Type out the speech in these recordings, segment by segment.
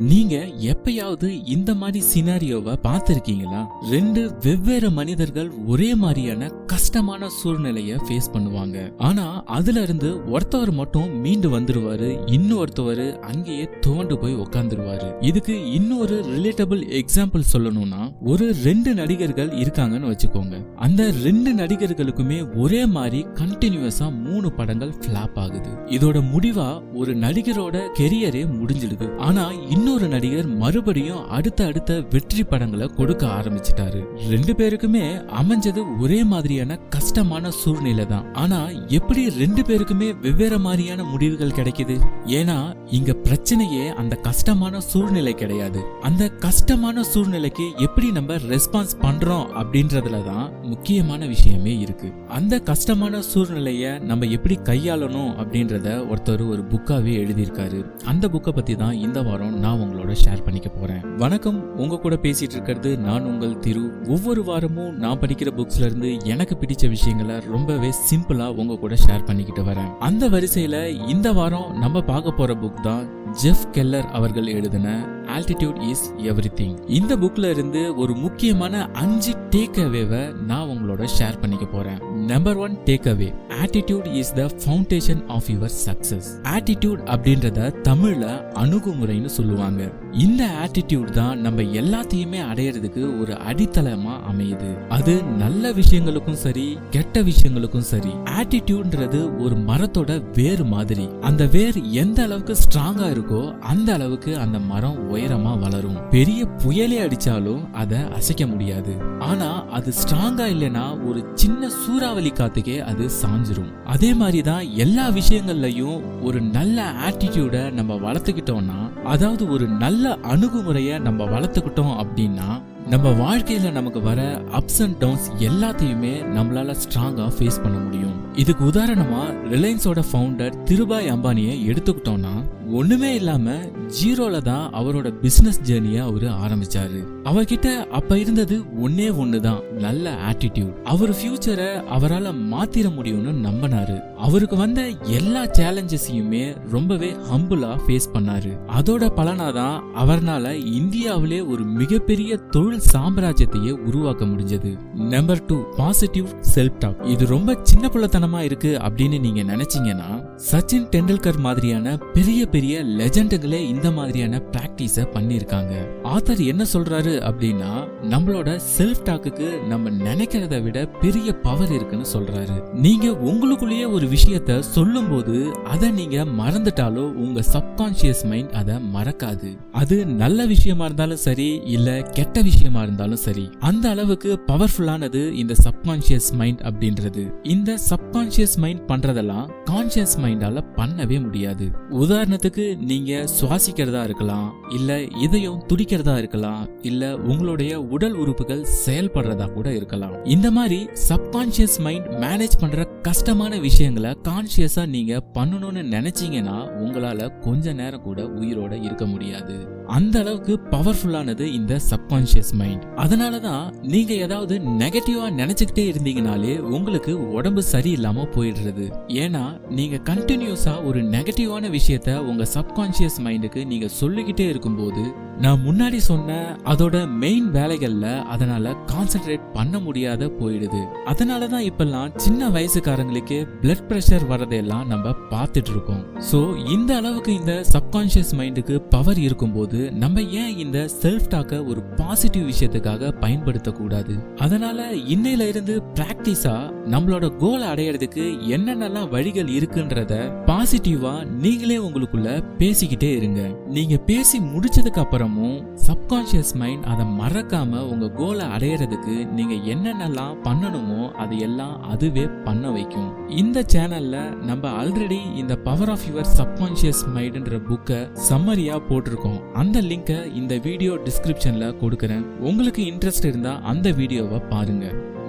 நீங்க எப்பயாவது இந்த மாதிரி சினாரியோவை பார்த்துருக்கீங்களா? ரெண்டு வெவ்வேறு மனிதர்கள் ஒரே மாதிரியான கஷ்டமான சூழ்நிலைய ஃபேஸ் பண்ணுவாங்க. ஆனா அதுல இருந்து ஒருத்தவர் மட்டும் மீண்டு வந்துருவாரு இன்னொருத்தவர் அங்கேயே துவண்டு போய் உட்காந்துருவாரு இதுக்கு இன்னொரு ரிலேட்டபிள் எக்ஸாம்பிள் சொல்லணும்னா ஒரு ரெண்டு நடிகர்கள் இருக்காங்கன்னு வச்சுக்கோங்க. அந்த ரெண்டு நடிகர்களுக்குமே ஒரே மாதிரி கண்டினியூஸா மூணு படங்கள் ஃபிளாப் ஆகுது. இதோட முடிவா ஒரு நடிகரோட கெரியரே முடிஞ்சிடுது. ஆனா இன்னொரு நடிகர் மறுபடியும் அடுத்த அடுத்த வெற்றி படங்களை கொடுக்க ஆரம்பிச்சிட்டாரு. ரெண்டு பேருக்குமே அமைஞ்சது ஒரே மாதிரியான கஷ்டமான சூழ்நிலை தான். ஆனா எப்படி ரெண்டு பேருக்குமே வெவ்வேறு மாதிரியான முடிவுகள் கிடைக்குது? ஏன்னா இங்க பிரச்சனையே அந்த கஷ்டமான சூழ்நிலை கிடையாது. அந்த கஷ்டமான சூழ்நிலைக்கு எப்படி நம்ம ரெஸ்பான்ஸ் பண்றோம் அப்படின்றதுல தான் முக்கியமான விஷயமே இருக்கு. அந்த கஷ்டமான சூழ்நிலைய நம்ம எப்படி கையாளணும் அப்படின்றத ஒருத்தர் ஒரு புக்காவே எழுதியிருக்காரு. அந்த புக்கை பத்தி தான் இந்த வாரம் நான் நான் உங்களோட ஷேர் பண்ணிக்க போகிறேன் வணக்கம். உங்கள் கூட பேசிகிட்டு இருக்கிறது நான் உங்கள் திரு. ஒவ்வொரு வாரமும் நான் படிக்கிற புக்ஸ்லேருந்து எனக்கு பிடிச்ச விஷயங்களை ரொம்பவே சிம்பிளாக உங்கள் கூட ஷேர் பண்ணிக்கிட்டு வரேன். அந்த வரிசையில் இந்த வாரம் நம்ம பார்க்க போகிற புக் தான் ஜெஃப் கெல்லர் அவர்கள் எழுதின ஆல்டிடியூட் இஸ் எவ்ரிதிங் இந்த புக்ல இருந்து ஒரு முக்கியமான அஞ்சு டேக் அவேவை நான் உங்களோட ஷேர் பண்ணிக்க போறேன். Number one take away attitude is the foundation of your success attitude அப்படின்றத தமிழ்ல அணுகுமுறைன்னு சொல்லுவாங்க. இந்த ஆட்டிடியூட் தான் நம்ம எல்லாத்தையுமே அடையிறதுக்கு ஒரு அடித்தளமா அமையுது. அது நல்ல விஷயங்களுக்கும் சரி கெட்ட விஷயங்களுக்கும் சரி. ஆட்டிடியூட்ன்றது ஒரு மரத்தோட வேர் மாதிரி. அந்த வேர் எந்த அளவுக்கு ஸ்ட்ராங்கா இருக்கோ அந்த அளவுக்கு அந்த மரம் உயரமா வளரும். பெரிய புயலே அடிச்சாலும் அதை அசைக்க முடியாது. ஆனா அது ஸ்ட்ராங்கா இல்லைன்னா ஒரு சின்ன சூறாவை சூறாவளி காத்துக்கே அது சாஞ்சிரும். அதே மாதிரி தான் எல்லா விஷயங்கள்லையும் ஒரு நல்ல ஆட்டிடியூடை நம்ம வளர்த்துக்கிட்டோம்னா அதாவது ஒரு நல்ல அணுகுமுறையை நம்ம வளர்த்துக்கிட்டோம் அப்படின்னா நம்ம வாழ்க்கையில நமக்கு வர அப்ஸ் அண்ட் டவுன்ஸ் எல்லாத்தையுமே நம்மளால ஸ்ட்ராங்கா ஃபேஸ் பண்ண முடியும். இதுக்கு உதாரணமா ரிலையன்ஸோட ஃபவுண்டர் திருபாய் அம்பானியை எடுத்துக்கிட்டோம்னா ஒண்ணுமே இல்லாம ஜீரோல தான் அவரோட பிசினஸ் ஜேர்னிய அவரு ஆரம்பிச்சாரு. அவர்கிட்ட அப்ப இருந்தது ஒன்னே ஒண்ணுதான் நல்ல ஆட்டிடியூட் அவர் ஃபியூச்சரை அவரால் மாத்திர முடியும்னு நம்பினாரு. அவருக்கு வந்த எல்லா சேலஞ்சஸையுமே ரொம்பவே ஹம்புலா ஃபேஸ் பண்ணாரு. அதோட பலனாதான் அவர்னால இந்தியாவிலே ஒரு மிகப்பெரிய தொழில் சாம்ராஜ்யத்தையே உருவாக்க முடிஞ்சது. Number two positive self talk இது ரொம்ப சின்ன பிள்ளைத்தனமா இருக்கு அப்படின்னு நீங்க நினைச்சீங்கன்னா சச்சின் டெண்டுல்கர் மாதிரியான பெரிய பெரிய லெஜண்டுகளே இந்த மாதிரியான பிராக்டிஸ பண்ணிருக்காங்க ஆத்தர் என்ன சொல்றாரு அப்படின்னா நம்மளோட செல்ஃப் டாக்குக்கு நம்ம நினைக்கிறத விட பெரிய பவர் இருக்குன்னு சொல்றாரு. நீங்க உங்களுக்குள்ளேயே ஒரு விஷயத்த சொல்லும்போது அதை நீங்க மறந்துட்டாலோ உங்க சப்கான்சியஸ் மைண்ட் அதை மறக்காது. அது நல்ல விஷயமா இருந்தாலும் சரி இல்ல கெட்ட விஷயமா இருந்தாலும் சரி அந்த அளவுக்கு பவர்ஃபுல்லானது இந்த சப்கான்சியஸ் மைண்ட் அப்படின்றது. இந்த சப்கான்சியஸ் மைண்ட் பண்றதெல்லாம் கான்சியஸ் மைண்டால பண்ணவே முடியாது. உதாரணத்துக்கு நீங்க சுவாசிக்கிறதா இருக்கலாம் இல்ல இதயம் துடிக்கிறதா இருக்கலாம் இல்ல உங்களுடைய உடல் உறுப்புகள் செயல்படுறதா கூட இருக்கலாம். இந்த மாதிரி சப்கான்சியஸ் மைண்ட் மேனேஜ் பண்ற கஷ்டமான விஷயங்கள் கான்சியஸா நீங்க பண்ணணும்னு நினைச்சீங்கன்னா உங்களால கொஞ்ச நேரம் கூட உயிரோட இருக்க முடியாது. அந்த அளவுக்கு பவர்ஃபுல்லானது இந்த சப்கான்சியஸ் மைண்ட் அதனாலதான் நீங்க ஏதாவது நெகட்டிவா நினைச்சுக்கிட்டே இருந்தீங்கனாலே உங்களுக்கு உடம்பு சரியில்லாம போயிடுறது. ஏன்னா நீங்க கண்டினியூஸா ஒரு நெகட்டிவான விஷயத்த உங்க சப்கான்சியஸ் மைண்டுக்கு நீங்க சொல்லிக்கிட்டே இருக்கும்போது நான் முன்னாடி சொன்ன அதோட மெயின் வேலைகள்ல அதனால கான்சென்ட்ரேட் பண்ண முடியாத போயிடுது. அதனாலதான் இப்பெல்லாம் சின்ன வயசுக்காரங்களுக்கு பிளட் ப்ரெஷர் வரதெல்லாம் நம்ம பார்த்துட்டு இருக்கோம் ஸோ இந்த அளவுக்கு இந்த சப்கான்ஷியஸ் மைண்டுக்கு பவர் இருக்கும்போது நம்ம ஏன் இந்த செல்ஃப் டாக்க ஒரு பாசிட்டிவ் விஷயத்துக்காக பயன்படுத்தக்கூடாது? அதனால இன்னையில இருந்து பிராக்டிஸா நம்மளோட கோல் அடையறதுக்கு என்னென்னலாம் வழிகள் இருக்குன்றத பாசிட்டிவா நீங்களே உங்களுக்குள்ள பேசிக்கிட்டே இருங்க. நீங்க பேசி முடிச்சதுக்கு அப்புறமும் சப்கான்ஷியஸ் மைண்ட் அதை மறக்காம உங்க கோலை அடையறதுக்கு நீங்க என்னென்னலாம் பண்ணணுமோ அது எல்லாம் அதுவே பண்ண வைக்கும். இந்த சேனலில் நம்ம ஆல்ரெடி இந்த பவர் ஆஃப் யுவர் சப்கான்ஷியஸ் மைண்டுன்ற புக்கை சம்மரியாக போட்டிருக்கோம். அந்த லிங்கை இந்த வீடியோ டிஸ்கிரிப்ஷனில் கொடுக்குறேன். உங்களுக்கு இன்ட்ரெஸ்ட் இருந்தால் அந்த வீடியோவை பாருங்க.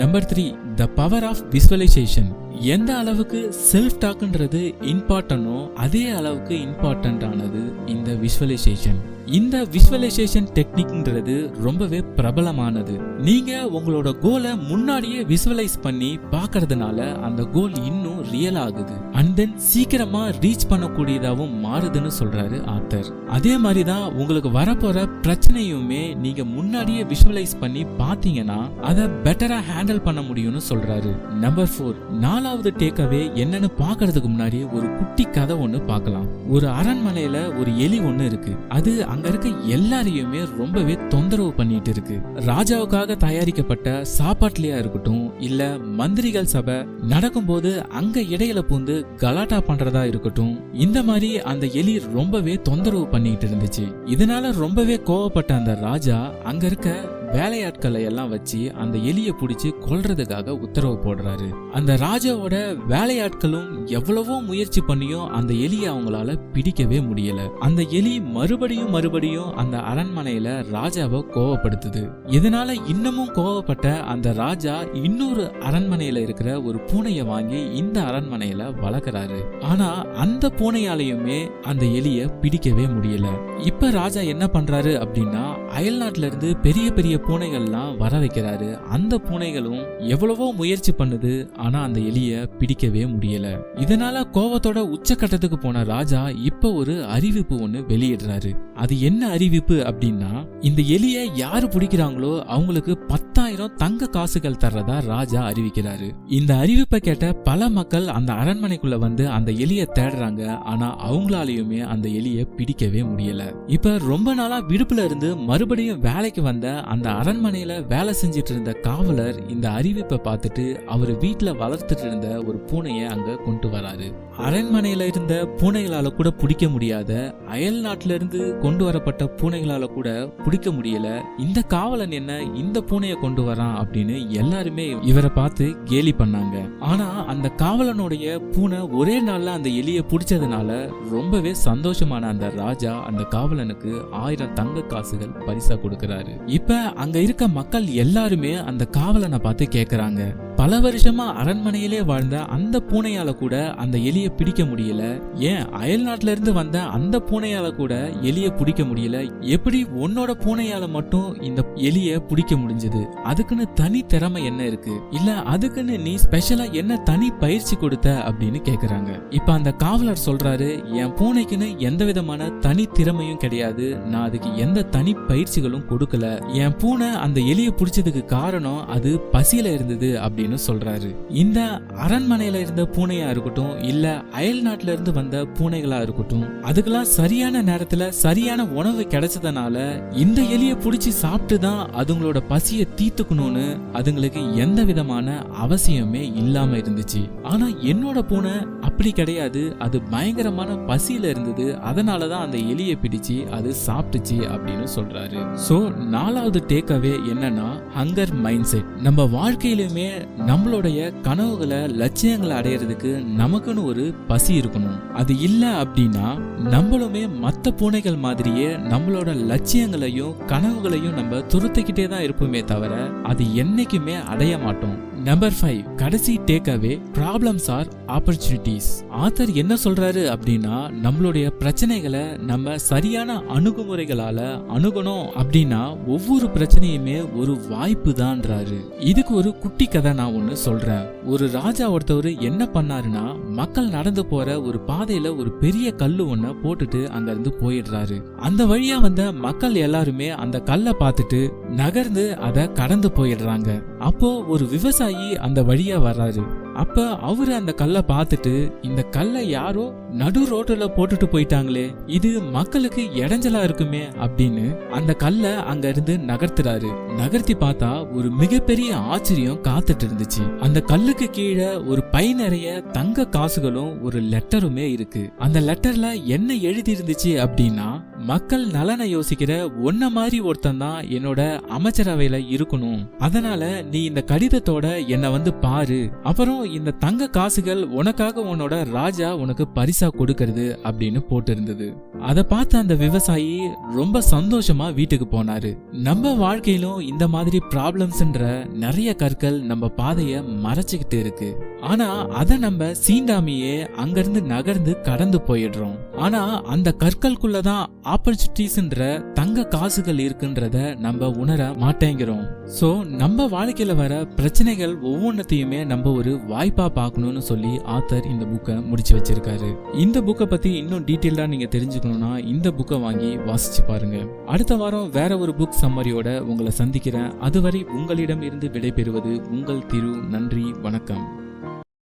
Number three the power of visualization எந்த அளவுக்கு செல்ஃப் டாக்ன்றது இம்பார்ட்டனோ அதே அளவுக்கு இம்பார்ட்டன்ட் ஆனது இந்த விஷுவலைசேஷன் இந்த விஷுவலைசேஷன் டெக்னிக்ன்றது ரொம்பவே பிரபலமானது. நீங்க உங்களோட கோலை முன்னாடியே விஷுவலைஸ் பண்ணி பார்க்கறதுனால அந்த கோல் இன்னும் ரியல் ஆகுது. அண்ட் தென் சீக்கிரமா ரீச் பண்ணக்கூடியதாகவும் மாறுதுன்னு சொல்றாரு ஆத்தர். அதே மாதிரி தான் உங்களுக்கு வரப்போற பிரச்சனையுமே நீங்க முன்னாடியே விஷுவலைஸ் பண்ணி பார்த்தீங்கன்னா அதை பெட்டரா ஹேண்டில் பண்ண முடியும்னு சொல்றாரு. நம்பர் ஃபோர் நாலாவது டேக்அவே என்னன்னு பார்க்கறதுக்கு முன்னாடி ஒரு குட்டி கதை ஒண்ணு பார்க்கலாம். ஒரு அரண்மனையில ஒரு எலி ஒண்ணு இருக்கு. அது அங்க இருக்க எல்லாரையுமே ரொம்பவே தொந்தரவு பண்ணிட்டு இருக்கு. ராஜாவுக்காக தயாரிக்கப்பட்ட சாப்பாட்டுலயா இருக்கட்டும் இல்ல மந்திரிகள் சபை நடக்கும்போது அங்க இடையில பூந்து கலாட்டா பண்றதா இருக்கட்டும் இந்த மாதிரி அந்த எலி ரொம்பவே தொந்தரவு பண்ணிட்டு இருந்துச்சு. இதனால ரொம்பவே கோவப்பட்ட அந்த ராஜா அங்க இருக்க வேலையாட்களை எல்லாம் வச்சு அந்த எலியை பிடிச்சி கொல்றதுக்காக உத்தரவு போடுறாரு. அந்த ராஜாவோட வேலையாட்களும் எவ்வளவோ முயற்சி பண்ணியும் அந்த எலியை அவங்களால பிடிக்கவே முடியல. அந்த எலி மறுபடியும் மறுபடியும் அந்த அரண்மனையில ராஜாவை கோவப்படுத்துது. இதனால இன்னமும் கோவப்பட்ட அந்த ராஜா இன்னொரு அரண்மனையில இருக்கிற ஒரு பூனையை வாங்கி இந்த அரண்மனையில வளர்க்கறாரு. ஆனா அந்த பூனையாலையுமே அந்த எலிய பிடிக்கவே முடியல. இப்ப ராஜா என்ன பண்றாரு அப்படின்னா அயல்நாட்டுல இருந்து பெரிய பெரிய பூனைகள்லாம் வர வைக்கிறாரு. அந்த பூனைகளும் எவ்வளவோ முயற்சி பண்ணுது ஆனா அந்த எலிய பிடிக்கவே முடியல. இதனால கோவத்தோட உச்சக்கட்டத்துக்கு போன ராஜா இப்ப ஒரு அறிவிப்பு ஒண்ணு வெளியிடுறாரு. அது என்ன அறிவிப்பு அப்படின்னா இந்த எலிய யாரு பிடிக்கிறாங்களோ அவங்களுக்கு பத்தாயிரம் தங்க காசுகள் தர்றதா ராஜா அறிவிக்கிறாரு. இந்த அறிவிப்பை கேட்ட பல மக்கள் அந்த அரண்மனைக்குள்ள வந்து அந்த எலிய தேடுறாங்க ஆனா அவங்களாலையுமே அந்த எலிய பிடிக்கவே முடியல. இப்ப ரொம்ப நாளா விடுப்புல இருந்து மறுபடியும் வேலைக்கு வந்த அந்த அரண்மனையில வேலை செஞ்சிட்டு இருந்த காவலர் இந்த அறிவிப்பை பார்த்துட்டு அவர் வீட்டில் வளர்த்துட்டு இருந்த ஒரு பூனையை அங்க கொண்டு வராரு. அரண்மனையில இருந்த பூனைகளால கூட பிடிக்க முடியாத அயல் நாட்டில இருந்து கொண்டு வரப்பட்ட பூனைகளால கூட பிடிக்க முடியல. இந்த காவலன் என்ன இந்த பூனையை கொண்டு வரான் அப்படின்னு எல்லாருமே இவரை பார்த்து கேலி பண்ணாங்க. ஆனா அந்த காவலனுடைய பூனை ஒரே நாள்ல அந்த எலியை பிடிச்சதுனால ரொம்பவே சந்தோஷமான அந்த ராஜா அந்த காவலனுக்கு ஆயிரம் தங்க காசுகள் பரிசா கொடுக்கறாரு. இப்ப அங்க இருக்க மக்கள் எல்லாருமே அந்த காவலனை பார்த்து கேக்குறாங்க. பல வருஷமா அரண்மனையிலே வாழ்ந்த அந்த பூனையால கூட அந்த எலிய பிடிக்க முடியல. ஏன்? அயல் நாட்டுல இருந்து வந்த அந்த பூனையால கூட எலிய பிடிக்க முடியல. எப்படி உன்னோட பூனையால மட்டும் இந்த எலிய பிடிக்க முடிஞ்சது? அதுக்குன்னு தனி திறமை என்ன இருக்கு? இல்ல அதுக்குன்னு நீ ஸ்பெஷலா என்ன தனி பயிற்சி கொடுத்த அப்படின்னு கேக்குறாங்க. இப்ப அந்த காவலர் சொல்றாரு என் பூனைக்குன்னு எந்த விதமான தனி திறமையும் கிடையாது. நான் அதுக்கு எந்த தனி பயிற்சிகளும் கொடுக்கல. என் பூனை அந்த எலிய பிடிச்சதுக்கு காரணம் அது பசியில இருந்தது அப்படின்னு சொல்றாரு. இந்த அரண்மனையில இருந்த பூனையா இருக்கட்டும் இல்ல அயல் நாட்டுல இருந்து வந்த பூனைகளா இருக்கட்டும் அதுக்கெல்லாம் சரியான நேரத்துல சரியான உணவு கிடைச்சதுனால இந்த எலியை புடிச்சு சாப்பிட்டு தான் அதுங்களோட பசியை தீத்துக்கணும்னு அதுங்களுக்கு எந்த விதமான அவசியமே இல்லாம இருந்துச்சு. ஆனா என்னோட பூனை அப்படி கிடையாது அது பயங்கரமான பசியில இருந்தது அதனாலதான் அந்த எலியை பிடிச்சு அது சாப்பிட்டுச்சு அப்படின்னு சொல்றாரு. சோ நாலாவது டேக்அவே என்னன்னா ஹங்கர் மைண்ட் செட் நம்ம வாழ்க்கையிலுமே நம்மளுடைய கனவுகளை லட்சியங்களை அடையிறதுக்கு நமக்குன்னு ஒரு பசி இருக்கணும். அது இல்லை அப்படின்னா நம்மளுமே மற்ற பூனைகள் மாதிரியே நம்மளோட லட்சியங்களையும் கனவுகளையும் நம்ம துருத்திக்கிட்டே தான் இருப்போமே தவிர அது என்னைக்குமே அடைய மாட்டோம். நம்பர் ஃபைவ் கடைசி take away problems are opportunities author என்ன சொல்றாரு அப்படின்னா நம்மளுடைய பிரச்சனைகளை நம்ம சரியான அணுகுமுறைகளால அணுகணும் அப்படின்னா ஒவ்வொரு பிரச்சனையுமே ஒரு வாய்ப்பு தான்றாரு இதுக்கு ஒரு குட்டி கதை நான் ஒன்னு சொல்றேன். ஒரு ராஜா ஒருத்தவர் என்ன பண்ணாருன்னா மக்கள் நடந்து போற ஒரு பாதையில ஒரு பெரிய கல்லு ஒன்ன போட்டுட்டு அங்க இருந்து போயிடுறாரு. அந்த வழியா வந்த மக்கள் எல்லாருமே அந்த கல்லை பார்த்துட்டு நகர்ந்து அதை கடந்து போயிடுறாங்க. அப்போ ஒரு விவசாயி அந்த வழியா வர்றாரு அப்ப அவரு அந்த கல்லை பார்த்துட்டு இந்த கல்லை யாரோ நடு ரோட்டுல போட்டுட்டு போயிட்டாங்களே இது மக்களுக்கு இடைஞ்சலா இருக்குமே அப்படின்னு அந்த கல்லை அங்க இருந்து நகர்த்துறாரு. நகர்த்தி பார்த்தா ஒரு மிகப்பெரிய ஆச்சரியம் காத்துட்டு இருந்துச்சு. அந்த கல்லுக்கு கீழே ஒரு பை நிறைய தங்க காசுகளும் ஒரு லெட்டருமே இருக்கு. அந்த லெட்டர்ல என்ன எழுதி இருந்துச்சு அப்படின்னா மக்கள் நலனை யோசிக்கிற ஒன்ன மாதிரி ஒருத்தன் தான் என்னோட அமைச்சரவையில இருக்கணும். அதனால நீ இந்த கடிதத்தோட என்ன வந்து பாரு. அப்புறம் இந்த தங்க காசுகள் உனக்காக உன்னோட ராஜா உனக்கு பரிசா கொடுக்கறது அப்படின்னு போட்டிருந்தது. அதை பார்த்த அந்த விவசாயி ரொம்ப சந்தோஷமா வீட்டுக்கு போனாரு. நம்ம வாழ்க்கையிலும் இந்த மாதிரி ப்ராப்ளம்ஸ்ன்ற நிறைய கற்கள் நம்ம பாதைய மறைச்சுக்கிட்டு இருக்கு. ஆனா அதை நம்ம சீண்டாமையே அங்கிருந்து நகர்ந்து கடந்து போயிடுறோம். ஆனா அந்த கற்களுக்குள்ளதான் ஆப்பர்ச்சுனிட்டிஸ்ன்ற தங்க காசுகள் இருக்குன்றத நம்ம உணர மாட்டேங்கிறோம். சோ நம்ம வாழ்க்கையில வர பிரச்சனைகள் ஒவ்வொன்றத்தையுமே நம்ம ஒரு வாய்ப்பா பார்க்கணும்னு சொல்லி ஆத்தர் இந்த புக்கை முடிச்சு வச்சிருக்காரு. இந்த புக்கை பத்தி இன்னும் டீட்டெயில்டா நீங்க தெரிஞ்சுக்கணும்னா இந்த புக்கை வாங்கி வாசிச்சு பாருங்க. அடுத்த வாரம் வேற ஒரு புக் சம்மரியோட உங்களை சந்திக்கிறேன். அதுவரை உங்களிடம் இருந்து விடைபெறுவது உங்கள் திரு நன்றி வணக்கம்.